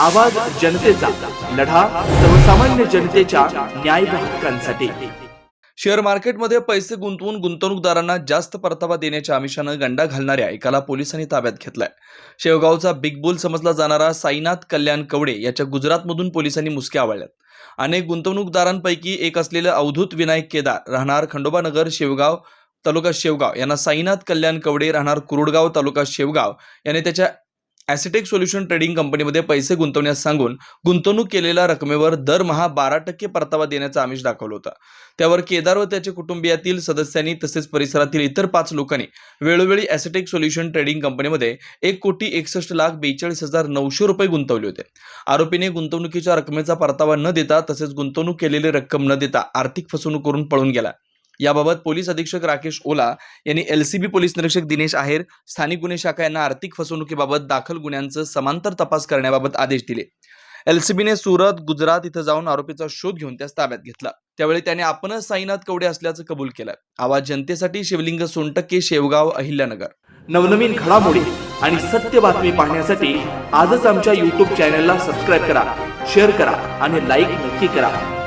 आवाज जनतेचा लढा सर्वसामान्य जनतेच्या न्याय हक्कांसाठी. शेअर मार्केटमध्ये पैसे गुंतवून गुंतवणूकदारांना जास्त परतावा देण्याच्या आमिषानं गंडा घालणाऱ्या एकाला पोलिसांनी ताब्यात घेतलाय. शेवगावचा बिग बुल समजला जाणारा साईनाथ कल्याण कवडे याच्या गुजरातमधून पोलिसांनी मुसक्या आवळल्यात. अनेक गुंतवणूकदारांपैकी एक असलेलं अवधूत विनायक केदार राहणार खंडोबानगर शेवगाव तालुका शेवगाव. यांना साईनाथ कल्याण कवडे राहणार कुरुडगाव तालुका शेवगाव. याने त्याच्या ॲसिटेक सोल्युशन ट्रेडिंग कंपनीमध्ये पैसे गुंतवण्यास सांगून गुंतवणूक केलेल्या रकमेवर दरमहा बारा टक्के परतावा देण्याचा आमिष दाखवलं होतं. त्यावर केदार व त्याच्या कुटुंबियातील सदस्यांनी तसेच परिसरातील इतर पाच लोकांनी वेळोवेळी ॲसेटेक सोल्युशन ट्रेडिंग कंपनीमध्ये एक कोटी एकसष्ट लाख बेचाळीस हजार नऊशे रुपये गुंतवले होते. आरोपीने गुंतवणुकीच्या रकमेचा परतावा न देता तसेच गुंतवणूक केलेली रक्कम न देता आर्थिक फसवणूक करून पळून गेला. याबाबत पोलीस अधीक्षक राकेश ओला यांनी एलसीबी पोलीस निरीक्षक दिनेश आहेर स्थानिक गुन्हे शाखा यांना आर्थिक फसवणुकीबाबत दाखल गुन्ह्यांचं समांतर तपास करण्याबाबत आदेश दिले. एलसीबीने सुरत गुजरात इथं जाऊन आरोपीचा शोध घेऊन त्यास ताब्यात घेतला. त्यावेळी त्याने आपणच साईनाथ कवडे असल्याचं कबूल केलं. आवाज जनतेसाठी शिवलिंग सोनटक्के शेवगाव अहिल्यानगर. नवनवीन घडामोडी आणि सत्य बातमी पाहण्यासाठी आजच आमच्या युट्यूब चॅनलला सबस्क्राईब करा शेअर करा आणि लाईक नक्की करा.